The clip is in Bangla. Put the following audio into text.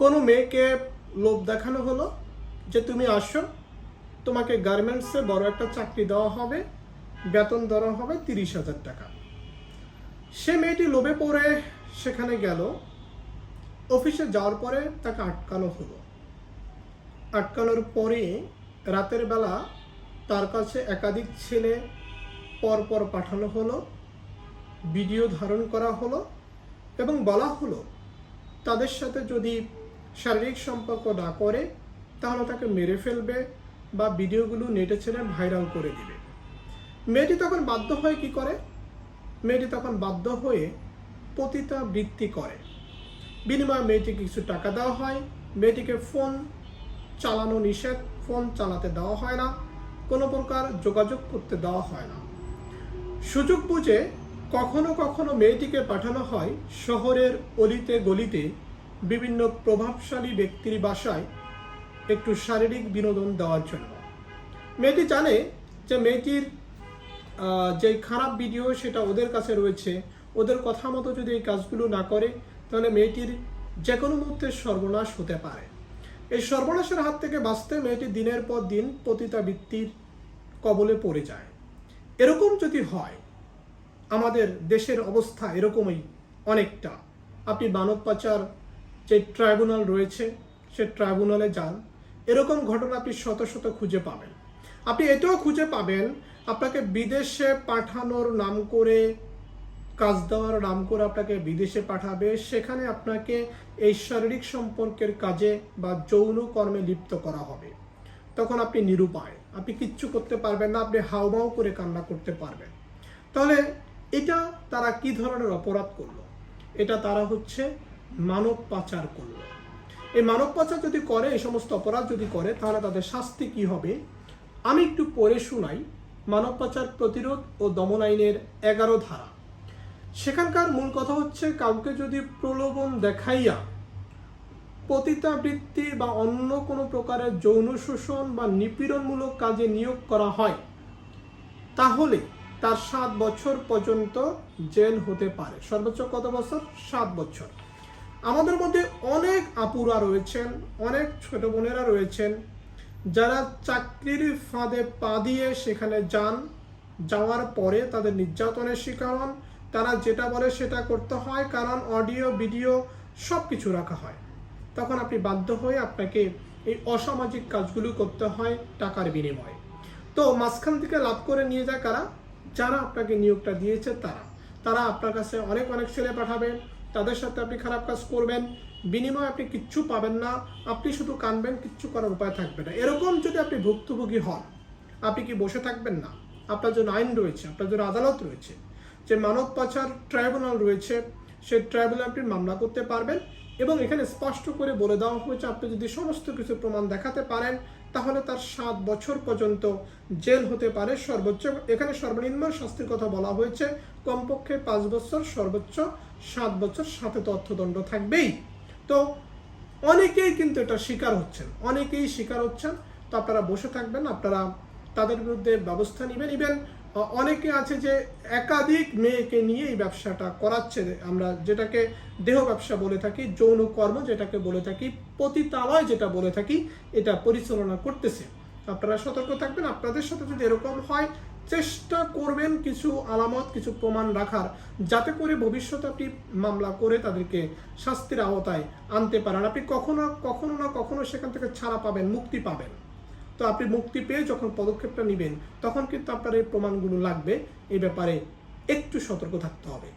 কোনো মেয়েকে লোভ দেখানো হলো? যে তুমি আসো, তোমাকে গার্মেন্টসে বড় একটা চাকরি দেওয়া হবে, বেতন দেওয়া হবে তিরিশ হাজার টাকা। সে মেয়েটি লোভে পড়ে সেখানে গেল। অফিসে যাওয়ার পরে তাকে আটকানো হলো। আটকানোর পরে রাতের বেলা তার কাছে একাধিক ছেলে পরপর পাঠানো হলো, ভিডিও ধারণ করা হলো এবং বলা হলো, তাদের সাথে যদি শারীরিক সম্পর্ক না করে, তাহলে তাকে মেরে ফেলবে বা ভিডিওগুলো নেটে ছেড়ে ভাইরাল করে দিবে। মেয়েটি তখন বাধ্য হয়ে কি করে? মেয়েটি তখন বাধ্য হয়ে পতিতা বৃত্তি করে। বিনিময়ে মেয়েটিকে কিছু টাকা দেওয়া হয়। মেয়েটিকে ফোন চালানো নিষেধ। ফোন চালাতে দেওয়া হয় না। কোনো প্রকার যোগাযোগ করতে দেওয়া হয় না। সুযোগ বুঝে কখনো কখনো মেয়েটিকে পাঠানো হয় শহরের অলিতে গলিতে বিভিন্ন প্রভাবশালী ব্যক্তির বাসায় একটু শারীরিক বিনোদন দেওয়ার জন্য। মেয়েটি জানে যে মেয়েটির যে খারাপ ভিডিও সেটা ওদের কাছে রয়েছে, ওদের কথা মতো যদি এই কাজগুলো না করে, তাহলে মেয়েটির যে কোনো মুহূর্তে সর্বনাশ হতে পারে। এই সর্বনাশের হাত থেকে বাঁচতে মেয়েটি দিনের পর দিন পতিতাবৃত্তির কবলে পড়ে যায়। এরকম যদি হয়, আমাদের দেশের অবস্থা এরকমই অনেকটা। আপনি মানব পাচার যে ট্রাইব্যুনাল রয়েছে, সে ট্রাইব্যুনালে যান। এরকম ঘটনা আপনি শত শত খুঁজে পাবেন। আপনি এটাও খুঁজে পাবেন, আপনাকে বিদেশে পাঠানোর নাম করে কাজ দেওয়ার নাম করে আপনাকে বিদেশে পাঠাবে, সেখানে আপনাকে এই শারীরিক সম্পর্কের কাজে বা যৌন কর্মে লিপ্ত করা হবে। তখন আপনি নিরুপায়, আপনি কিচ্ছু করতে পারবেন না, আপনি হাউমাউ করে কান্না করতে পারবেন। তাহলে এটা তারা কি ধরনের অপরাধ করল? এটা তারা হচ্ছে মানব পাচার করল। এই মানব পাচার যদি করে, এই সমস্ত অপরাধ যদি করে, তাহলে তাদের শাস্তি কি হবে? আমি একটু পড়ে শুনাই। মানব পাচার প্রতিরোধ ও দমন আইনের এগারো ধারা। সেখানকার মূল কথা হচ্ছে, কাউকে যদি প্রলোভন দেখাইয়া পতিতাবৃত্তি বা অন্য কোনো প্রকারের যৌন শোষণ বা নিপীড়নমূলক কাজে নিয়োগ করা হয়, তাহলে তার সাত বছর পর্যন্ত জেল হতে পারে। সর্বোচ্চ কত বছর? সাত বছর। আমাদের মধ্যে অনেক আপুরা রয়েছেন, অনেক ছোট বোনেরা রয়েছেন, যারা চাকরির ফাঁদে পা দিয়ে সেখানে যান, যাওয়ার পরে তাদের নির্যাতনের শিকার হন। তারা যেটা বলে সেটা করতে হয়, কারণ অডিও, ভিডিও সব কিছু রাখা হয়। তখন আপনি বাধ্য হয়ে আপনাকে এই অসামাজিক কাজগুলো করতে হয় টাকার বিনিময়ে। তো মাঝখান থেকে লাভ করে নিয়ে যায় কারা? যারা আপনাকে নিয়োগটা দিয়েছে তারা। তারা আপনার কাছে অনেক অনেক ছেলে পাঠাবে তাদের সাথে আপনি খারাপ কাজ করবেন, বিনিময়ে আপনি কিচ্ছু পাবেন না, আপনি শুধু কানবেন, কিচ্ছু করার উপায় থাকবে না। এরকম যদি আপনি ভুক্তভোগী হন, আপনি কি বসে থাকবেন না? আপনার জন্য আইন রয়েছে, আপনার জন্য আদালত রয়েছে, যে মানব পাচার ট্রাইব্যুনাল রয়েছে, সেই ট্রাইব্যুনাল আপনি মামলা করতে পারবেন এবং এখানে স্পষ্ট করে বলে দেওয়া হয়েছে, আপনি যদি সমস্ত কিছু প্রমাণ দেখাতে পারেন, তাহলে তার সাত বছর পর্যন্ত জেল হতে পারে সর্বোচ্চ। এখানে সর্বনিম্ন শাস্তির কথা বলা হয়েছে, কমপক্ষে পাঁচ বছর, সর্বোচ্চ সাত বছর, সাথে তো অর্থদণ্ড থাকবেই। তো অনেকেই কিন্তু এটা শিকার হচ্ছেন, অনেকেই শিকার হচ্ছেন। তো আপনারা বসে থাকবেন, আপনারা তাদের বিরুদ্ধে ব্যবস্থা নেবেন। ইভেন অনেকে আছে যে একাধিক মেয়েকে নিয়ে এই ব্যবসাটা করাচ্ছে। আমরা যেটাকে দেহ ব্যবসা বলে থাকি, যৌন কর্ম যেটাকে বলে থাকি, পতিতালয় যেটা বলে থাকি, এটা পরিচালনা করতেছে। আপনারা সতর্ক থাকবেন। আপনাদের সাথে যদি এরকম হয়, চেষ্টা করবেন কিছু আলামত, কিছু প্রমাণ রাখার, যাতে করে ভবিষ্যতে আপনি মামলা করে তাদেরকে শাস্তির আওতায় আনতে পারেন। আপনি কখনো কখনো না কখনো সেখান থেকে ছাড়া পাবেন, মুক্তি পাবেন। তো আপনি মুক্তি পেয়ে যখন পদক্ষেপটা নেবেন, তখন কিন্তু আপনার এই প্রমাণগুলো লাগবে। এই ব্যাপারে একটু সতর্ক থাকতে হবে।